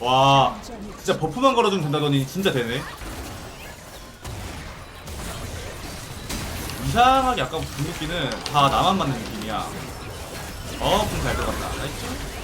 와 진짜 버프만 걸어주면 된다더니 진짜 되네 이상하게 아까 궁극기는 다 나만 맞는 느낌이야 어, 궁잘 들어갔다. 나이스.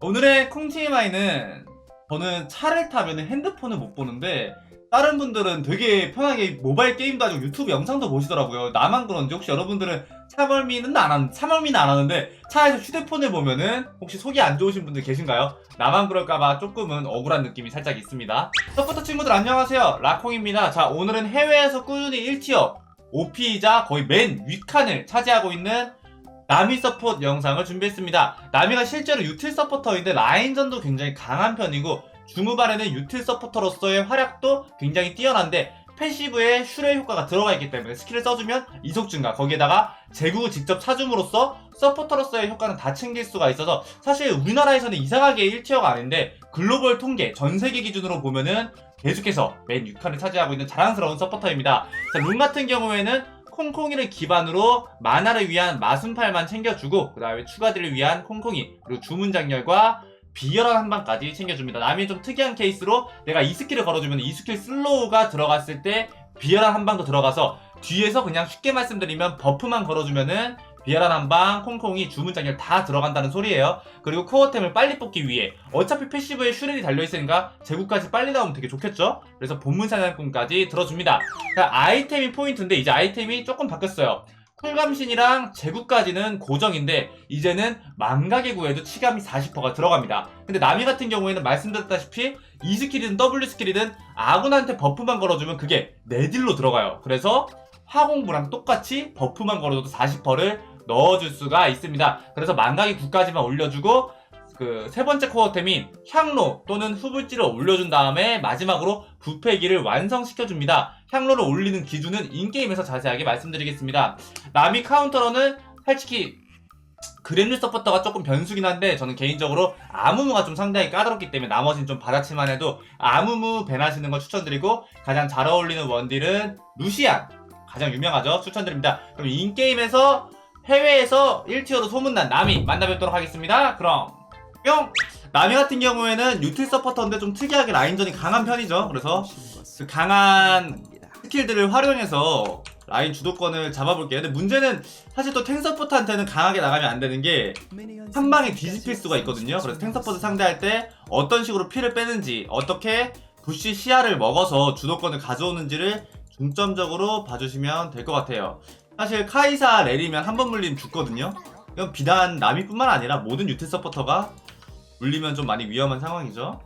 오늘의 콩TMI는 저는 차를 타면 핸드폰을 못 보는데 다른 분들은 되게 편하게 모바일 게임도 하고 유튜브 영상도 보시더라고요. 나만 그런지 혹시 여러분들은 차멀미는 안 하는, 차멀미는 안 하는데 차에서 휴대폰을 보면은 혹시 속이 안 좋으신 분들 계신가요? 나만 그럴까봐 조금은 억울한 느낌이 살짝 있습니다. 서포터 친구들 안녕하세요. 라콩입니다. 자, 오늘은 해외에서 꾸준히 1티어, OP이자 거의 맨 윗칸을 차지하고 있는 나미 서포트 영상을 준비했습니다. 나미가 실제로 유틸 서포터인데 라인전도 굉장히 강한 편이고 중후반에는 유틸 서포터로서의 활약도 굉장히 뛰어난데 패시브에 슈레 효과가 들어가 있기 때문에 스킬을 써주면 이속 증가 거기에다가 제구 직접 차줌으로써 서포터로서의 효과는 다 챙길 수가 있어서 사실 우리나라에서는 이상하게 1티어가 아닌데 글로벌 통계 전 세계 기준으로 보면은 계속해서 맨 6칸을 차지하고 있는 자랑스러운 서포터입니다. 자, 룸 같은 경우에는 콩콩이를 기반으로 만화를 위한 마순팔만 챙겨주고 그 다음에 추가들을 위한 콩콩이 그리고 주문장렬과 비열한 한방까지 챙겨줍니다. 남이 좀 특이한 케이스로 내가 이 스킬을 걸어주면 이 스킬 슬로우가 들어갔을 때 비열한 한방도 들어가서 뒤에서 그냥 쉽게 말씀드리면 버프만 걸어주면은 비열한 한방, 콩콩이, 주문장렬 다 들어간다는 소리예요. 그리고 코어템을 빨리 뽑기 위해 어차피 패시브에 슈렐이 달려있으니까 제구까지 빨리 나오면 되게 좋겠죠? 그래서 본문 사냥꾼까지 들어줍니다. 자, 아이템이 포인트인데 이제 아이템이 조금 바뀌었어요. 쿨감신이랑 제구까지는 고정인데 이제는 망각의 구에도 치감이 40%가 들어갑니다. 근데 나미 같은 경우에는 말씀드렸다시피 E 스킬이든 W 스킬이든 아군한테 버프만 걸어주면 그게 내 딜로 들어가요. 그래서 화공부랑 똑같이 버프만 걸어줘도 40%를 넣어줄 수가 있습니다. 그래서 망각의 9까지만 올려주고 그 세 번째 코어템인 향로 또는 후불지를 올려준 다음에 마지막으로 부패기를 완성시켜줍니다. 향로를 올리는 기준은 인게임에서 자세하게 말씀드리겠습니다. 나미 카운터로는 솔직히 그랜드 서포터가 조금 변수긴 한데 저는 개인적으로 아무무가 좀 상당히 까다롭기 때문에 나머지는 좀 받아치만 해도 아무무 밴하시는 거 추천드리고 가장 잘 어울리는 원딜은 루시안. 가장 유명하죠. 추천드립니다. 그럼 인게임에서 해외에서 1티어로 소문난 나미 만나뵙도록 하겠습니다. 그럼 뿅! 나미 같은 경우에는 유틸 서포터인데 좀 특이하게 라인전이 강한 편이죠. 그래서 그 강한 스킬들을 활용해서 라인 주도권을 잡아볼게요. 근데 문제는 사실 또 탱서포트한테는 강하게 나가면 안 되는 게 한 방에 뒤집힐 수가 있거든요. 그래서 탱서포트 상대할 때 어떤 식으로 피를 빼는지 어떻게 부시 시야를 먹어서 주도권을 가져오는지를 중점적으로 봐주시면 될 것 같아요. 사실 카이사 레리면 한 번 물리면 죽거든요. 이건 비단 나미뿐만 아니라 모든 유틸 서포터가 물리면 좀 많이 위험한 상황이죠.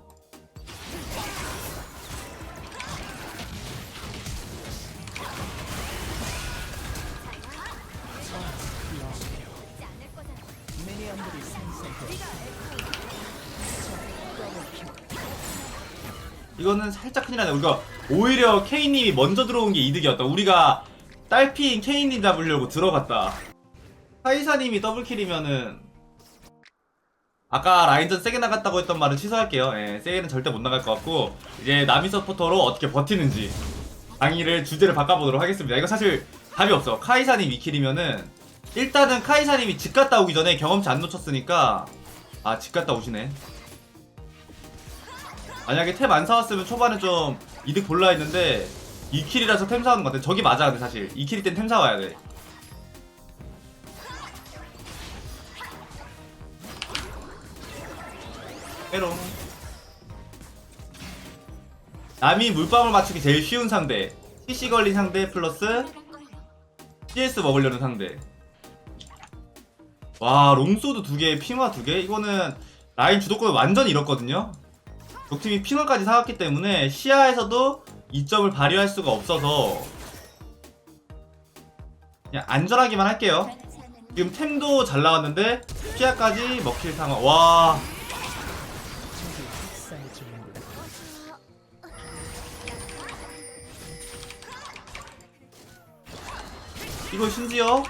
이거는 살짝 큰일 나네. 우리가 오히려 K님이 먼저 들어온 게 이득이었다. 우리가 딸피인 K님 잡으려고 들어갔다. 카이사님이 더블킬이면은 아까 라인전 세게 나갔다고 했던 말은 취소할게요. 예, 세게는 절대 못 나갈 것 같고 이제 나미 서포터로 어떻게 버티는지 강의를 주제를 바꿔보도록 하겠습니다. 이거 사실 답이 없어. 카이사님 2킬이면은 일단은 카이사님이 집 갔다 오기 전에 경험치 안 놓쳤으니까 아집 갔다 오시네. 만약에 템 안 사왔으면 초반에 좀 이득 볼라 했는데 2킬이라서 템 사오는 것 같아. 저기 맞아, 근데 사실. 2킬일 땐 템 사와야 돼. 빼롱. 남이 물방울 맞추기 제일 쉬운 상대. CC 걸린 상대 플러스 CS 먹으려는 상대. 와, 롱소드 두 개, 핑화 두 개? 이거는 라인 주도권을 완전히 잃었거든요? 적팀이 핑화까지 사왔기 때문에 시야에서도 이점을 발휘할 수가 없어서 그냥 안전하기만 할게요. 지금 템도 잘 나왔는데 시야까지 먹힐 상황. 와. 이거 심지어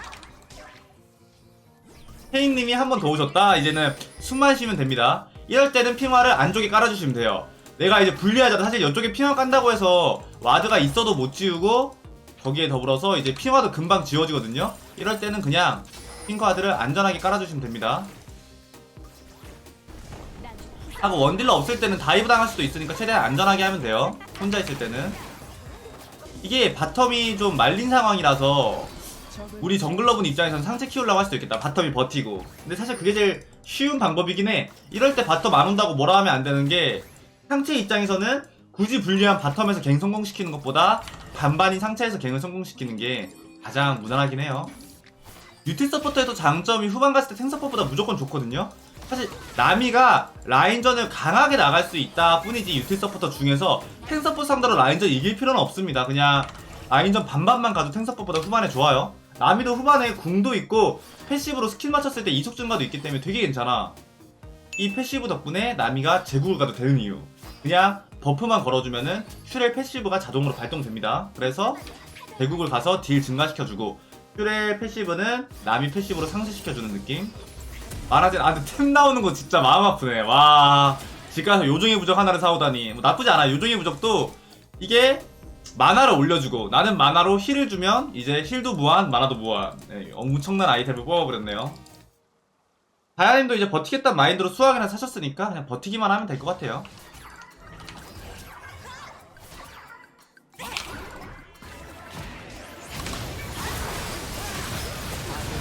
혜인님이 한 번 더 오셨다. 이제는 숨만 쉬면 됩니다. 이럴 때는 핑화를 안쪽에 깔아주시면 돼요. 내가 이제 분리하자 사실 이쪽에 핑화 깐다고 해서 와드가 있어도 못 지우고 거기에 더불어서 이제 핑화도 금방 지워지거든요. 이럴 때는 그냥 핑화들을 안전하게 깔아주시면 됩니다. 하고 원딜러 없을 때는 다이브 당할 수도 있으니까 최대한 안전하게 하면 돼요. 혼자 있을 때는. 이게 바텀이 좀 말린 상황이라서 우리 정글러분 입장에서는 상체 키우려고 할 수도 있겠다. 바텀이 버티고. 근데 사실 그게 제일 쉬운 방법이긴 해. 이럴 때 바텀 안 온다고 뭐라 하면 안 되는 게 상체 입장에서는 굳이 불리한 바텀에서 갱 성공시키는 것보다 반반인 상체에서 갱을 성공시키는 게 가장 무난하긴 해요. 유티 서포터에도 장점이 후반 갔을 때탱 서포트보다 무조건 좋거든요. 사실 나미가 라인전을 강하게 나갈 수 있다 뿐이지 유티 서포터 중에서 탱 서포트 상대로 라인전 이길 필요는 없습니다. 그냥 라인전 반반만 가도 탱 서포트보다 후반에 좋아요 나미도 후반에 궁도 있고 패시브로 스킬 맞췄을 때 이속 증가도 있기 때문에 되게 괜찮아. 이 패시브 덕분에 나미가 제국을 가도 되는 이유. 그냥 버프만 걸어주면은 슈렐 패시브가 자동으로 발동됩니다. 그래서 제국을 가서 딜 증가시켜주고 슈렐 패시브는 나미 패시브로 상쇄시켜주는 느낌. 말하진 아 근데 템 나오는 거 진짜 마음 아프네. 와. 집 가서 요정의 부적 하나를 사오다니. 뭐 나쁘지 않아. 요정의 부적도 이게 만화를 올려주고 나는 만화로 힐을 주면 이제 힐도 무한 만화도 무한 네, 엄청난 아이템을 뽑아버렸네요 다야님도 이제 버티겠다는 마인드로 수학이나 사셨으니까 그냥 버티기만 하면 될 것 같아요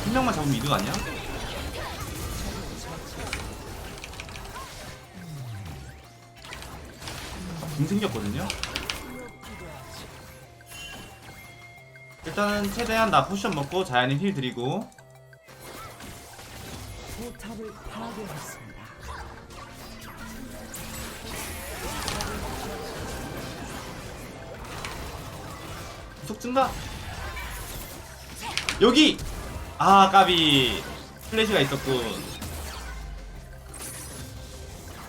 한 명만 잡으면 이득 아니야? 금 생겼거든요. 일단은 최대한 나 포션 먹고 자연인 힐 드리고 포탑을 파괴했습니다. 계속 증가. 여기 아 까비 플래시가 있었군.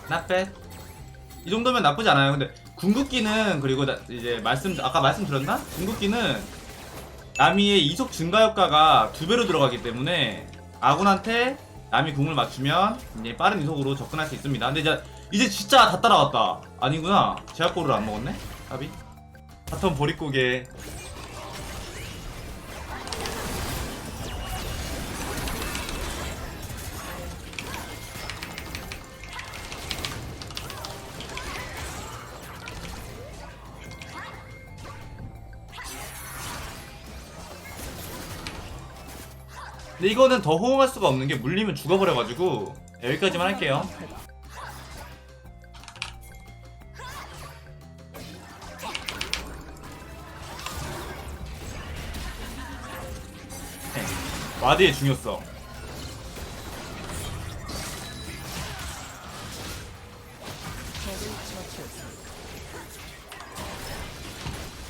나빼 이 정도면 나쁘지 않아요. 근데 궁극기는 그리고 나- 이제 말씀 아까 말씀드렸나? 궁극기는 나미의 이속 증가 효과가 두 배로 들어가기 때문에 아군한테 남이 궁을 맞추면 이제 빠른 이속으로 접근할 수 있습니다. 근데 이제 이제 진짜 다 따라왔다. 아니구나. 제약골을 안 먹었네. 까비. 바텀 보릿고개. 근데 이거는 더 호응할 수가 없는 게 물리면 죽어버려가지고 여기까지만 할게요. 네, 와드의 중요성.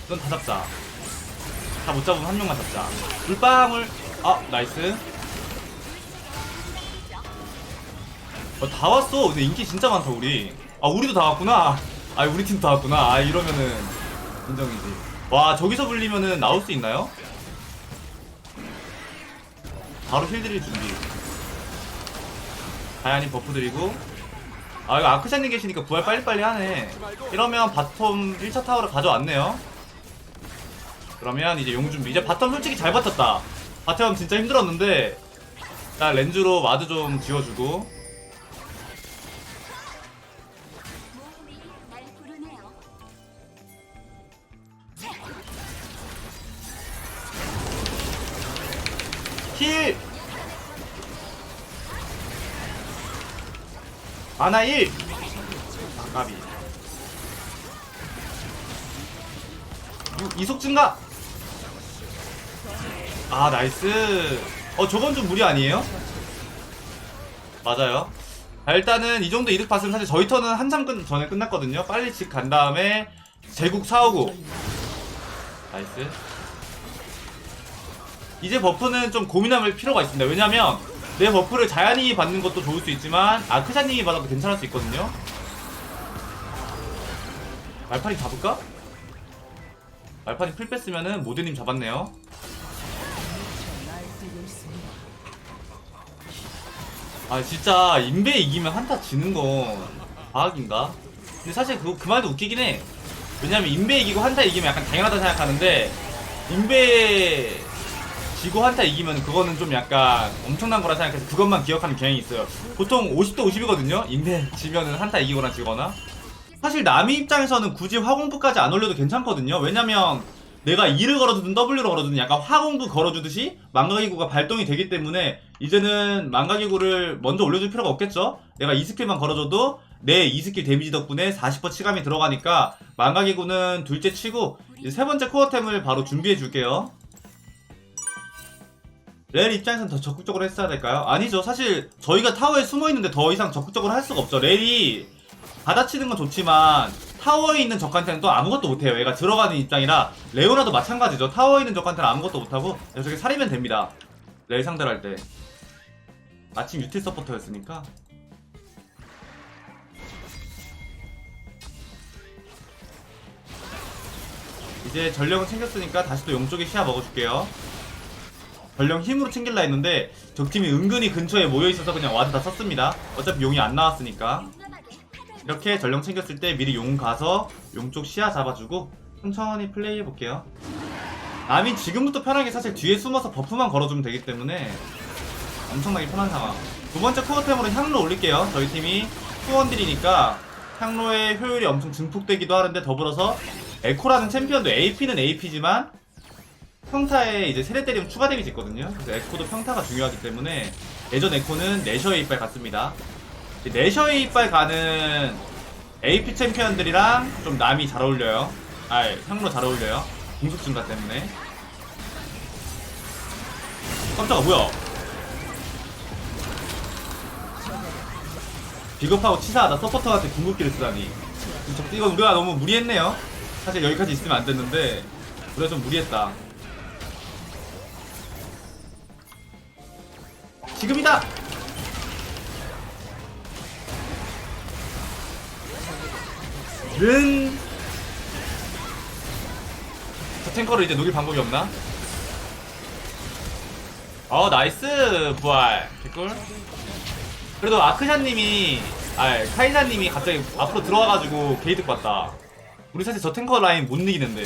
넌 다 잡자. 다 못 잡으면 한 명만 잡자. 물방울. 아, 나이스. 어, 다 왔어. 근데 인기 진짜 많다, 우리. 아, 우리도 다 왔구나. 아, 우리 팀 다 왔구나. 아, 이러면은 인정이지. 와, 저기서 불리면은 나올 수 있나요? 바로 힐 드릴 준비. 다양히 버프 드리고. 아, 이거 아크샤님 계시니까 부활 빨리빨리 하네. 이러면 바텀 1차 타워를 가져왔네요. 그러면 이제 용 준비. 이제 바텀 솔직히 잘 버텼다. 바텀 진짜 힘들었는데 나 렌즈로 와드 좀 지워주고. 힐! 아나 1! 아, 까비. 유- 이속 증가! 아, 나이스. 어, 저건 좀 무리 아니에요? 맞아요. 자, 일단은 이 정도 이득 봤으면 사실 저희 턴은 한참 끝, 전에 끝났거든요. 빨리 집 간 다음에 제국 사오고. 나이스. 이제 버프는 좀 고민할 필요가 있습니다. 왜냐면 내 버프를 자연이 받는 것도 좋을 수 있지만 아크샤님이 받아도 괜찮을 수 있거든요. 말파리 잡을까? 말파리 풀 뺐으면은 모드님 잡았네요. 아 진짜 인베 이기면 한타 지는 건 과학인가? 근데 사실 그, 그 말도 웃기긴 해. 왜냐면 인베 이기고 한타 이기면 약간 당연하다 생각하는데 인베 지고 한타 이기면 그거는 좀 약간 엄청난 거라 생각해서 그것만 기억하는 경향이 있어요. 보통 50대 50이거든요. 인베 지면은 한타 이기거나 지거나. 사실 남이 입장에서는 굳이 화공부까지 안 올려도 괜찮거든요. 왜냐면 내가 E를 걸어주든 W를 걸어주든 약간 화공부 걸어주듯이 망가기구가 발동이 되기 때문에 이제는 망가기구를 먼저 올려줄 필요가 없겠죠? 내가 이 스킬만 걸어줘도 내이 스킬 데미지 덕분에 40% 치감이 들어가니까 망가기구는 둘째 치고 세 번째 코어템을 바로 준비해 줄게요. 렐 입장에서는 더 적극적으로 했어야 될까요? 아니죠. 사실 저희가 타워에 숨어 있는데 더 이상 적극적으로 할 수가 없죠. 렐이 받아치는 건 좋지만 타워에 있는 적한테는 또 아무것도 못해요. 얘가 들어가는 입장이라 레오나도 마찬가지죠. 타워에 있는 적한테는 아무것도 못하고 저렇게 살이면 됩니다. 렐 상대를 할 때. 마침 유틸 서포터였으니까. 이제 전령은 챙겼으니까 다시 또 용쪽에 시야 먹어줄게요. 전령 힘으로 챙길라 했는데 적팀이 은근히 근처에 모여있어서 그냥 와드 다 썼습니다. 어차피 용이 안 나왔으니까. 이렇게 전령 챙겼을 때 미리 용 가서 용 쪽 시야 잡아주고 천천히 플레이 해 볼게요. 남이 지금부터 편하게 사실 뒤에 숨어서 버프만 걸어주면 되기 때문에 엄청나게 편한 상황. 두 번째 코어템으로 향로 올릴게요. 저희 팀이 투원딜이니까 향로의 효율이 엄청 증폭되기도 하는데 더불어서 에코라는 챔피언도 AP는 AP지만 평타에 이제 세대 때리면 추가 데미지 있거든요. 그래서 에코도 평타가 중요하기 때문에 예전 에코는 내셔의 이빨 같습니다. 내셔의 이빨 가는 AP 챔피언들이랑 좀 남이 잘 어울려요. 아, 향로 잘 어울려요. 공속 증가 때문에. 깜짝아, 뭐야? 비겁하고 치사하다. 서포터한테 궁극기를 쓰다니. 저- 이건 우리가 너무 무리했네요. 사실 여기까지 있으면 안 됐는데, 우리가 좀 무리했다. 지금이다! 른. 저 탱커를 이제 녹일 방법이 없나? 어 나이스 부활 개꿀 그래도 아크샤님이 아 카이사님이 갑자기 앞으로 들어와가지고 게이드 봤다 우리 사실 저 탱커 라인 못 이기는데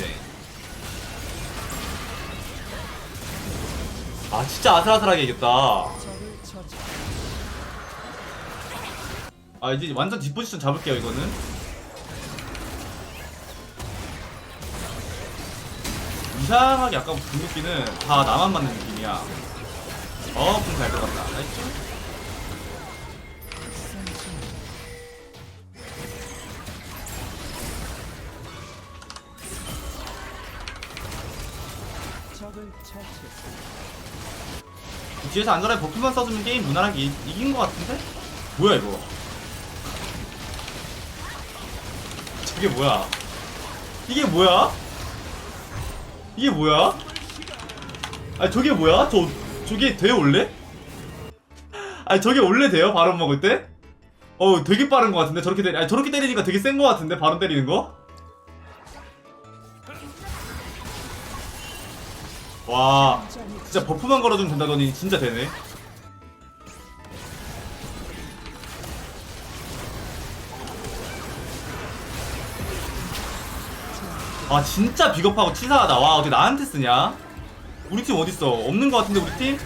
아 진짜 아슬아슬하게 이겼다. 아 이제 완전 뒷포지션 잡을게요 이거는 이상하게 아까 궁극기는 다 나만 맞는 느낌이야 어 들어갔다 나이스 적을 처치했습니다. 뒤에서 안전하게 버프만 써주면 게임 무난하게 이, 이긴 것 같은데? 뭐야 이거 저게 뭐야 이게 뭐야? 이게 뭐야? 아 저게 뭐야? 저 저게 돼요 원래? 아니 저게 원래 돼요 바론 먹을 때? 어 되게 빠른 것 같은데 저렇게 때리 아니 저렇게 때리니까 되게 센 것 같은데 바론 때리는 거? 와 진짜 버프만 걸어주면 된다더니 진짜 되네 아 진짜 비겁하고 치사하다. 와 어떻게 나한테 쓰냐? 우리 팀 어딨어? 없는 것 같은데 우리 팀?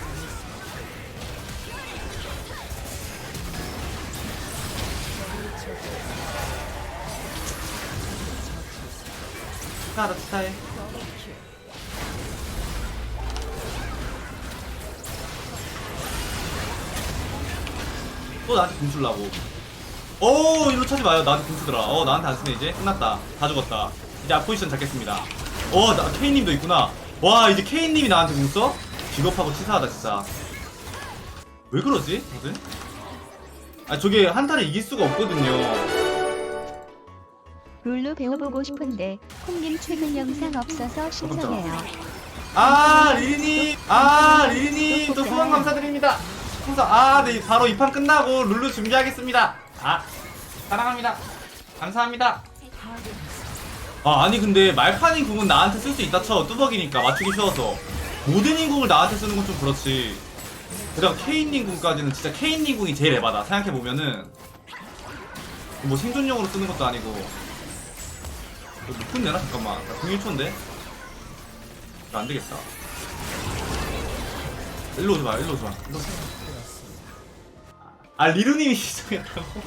치사하다 치사해. 또 나한테 공 줄라고. 오 일로 차지 마요. 나한테 공 쓰더라. 어 나한테 안 쓰네 이제? 끝났다. 다 죽었다 이제 앞포지션 잡겠습니다. 어 나 케이님도 있구나. 와 이제 케이님이 나한테 공 써? 비겁하고 치사하다 진짜. 왜 그러지 다들? 아 저게 한타를 이길 수가 없거든요. 룰루 배워보고 싶은데 콩님 최근 영상 없어서 신청해요. 아 리리님! 아 리리님! 또 후원 감사드립니다. 항상 아네 바로 이 판 끝나고 룰루 준비하겠습니다. 아 사랑합니다. 감사합니다 아 아니 근데 말파닌 궁은 나한테 쓸 수 있다 쳐. 뚜벅이니까. 맞추기 쉬워서. 모든 궁을 나한테 쓰는 건 좀 그렇지. 그다음 케인님 궁까지는 진짜 케인님 궁이 제일 에바다. 생각해보면은. 뭐 생존용으로 쓰는 것도 아니고. 이거 못 끝내나? 잠깐만. 나 궁일 초인데? 이거 안 되겠다. 일로 오지 마 일로 오지 마. 일로 오지 마. 아 리루님이 신청했다고?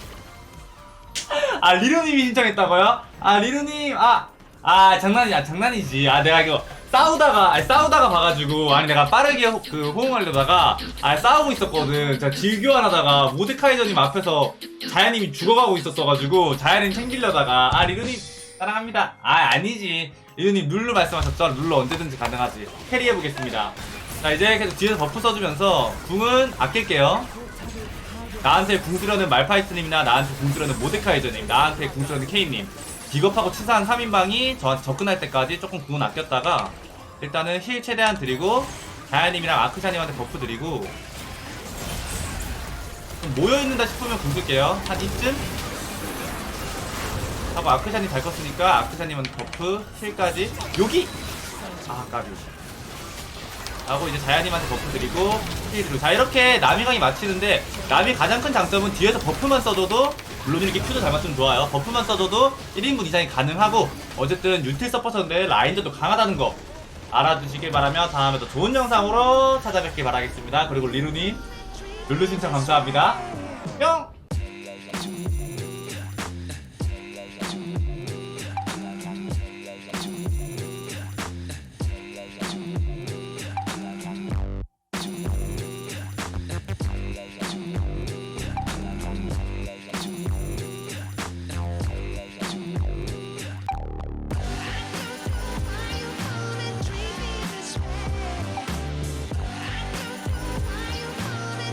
아 리루님이 신청했다고요? 아 리루님 아, 아 장난이야 장난이지. 아 내가 이거 싸우다가 아니 싸우다가 봐가지고 아니 내가 빠르게 호, 그 호응하려다가 아 싸우고 있었거든. 제가 딜교환하다가 모데카이저님 앞에서 자야님이 죽어가고 있었어가지고 자야님 챙기려다가 아 리루님 사랑합니다. 아 아니지. 리루님 룰루 말씀하셨죠? 룰루 언제든지 가능하지. 캐리해보겠습니다. 자 이제 계속 뒤에서 버프 써주면서 궁은 아낄게요 나한테 궁수려는 말파이트님이나 나한테 궁수려는 모데카이저님 나한테 궁수려는 케이님. 비겁하고 치사한 3인방이 저한테 접근할 때까지 조금 궁은 아꼈다가 일단은 힐 최대한 드리고 자야님이랑 아크샤님한테 버프 드리고 좀 모여있는다 싶으면 궁 쓸게요. 한 이쯤? 하고 아크샤님 잘 컸으니까 아크샤님한테 버프 힐까지. 여기! 아 까비 하고 이제 자야님한테 버프 드리고 자 이렇게 나미강이 맞히는데 나미 가장 큰 장점은 뒤에서 버프만 써줘도 물론 이렇게 큐도 잘 맞추면 좋아요. 버프만 써줘도 1인분 이상이 가능하고 어쨌든 유틸 서포터인데 라인전도 강하다는 거 알아두시길 바라며 다음에 더 좋은 영상으로 찾아뵙길 바라겠습니다. 그리고 리루님 룰루 신청 감사합니다. 뿅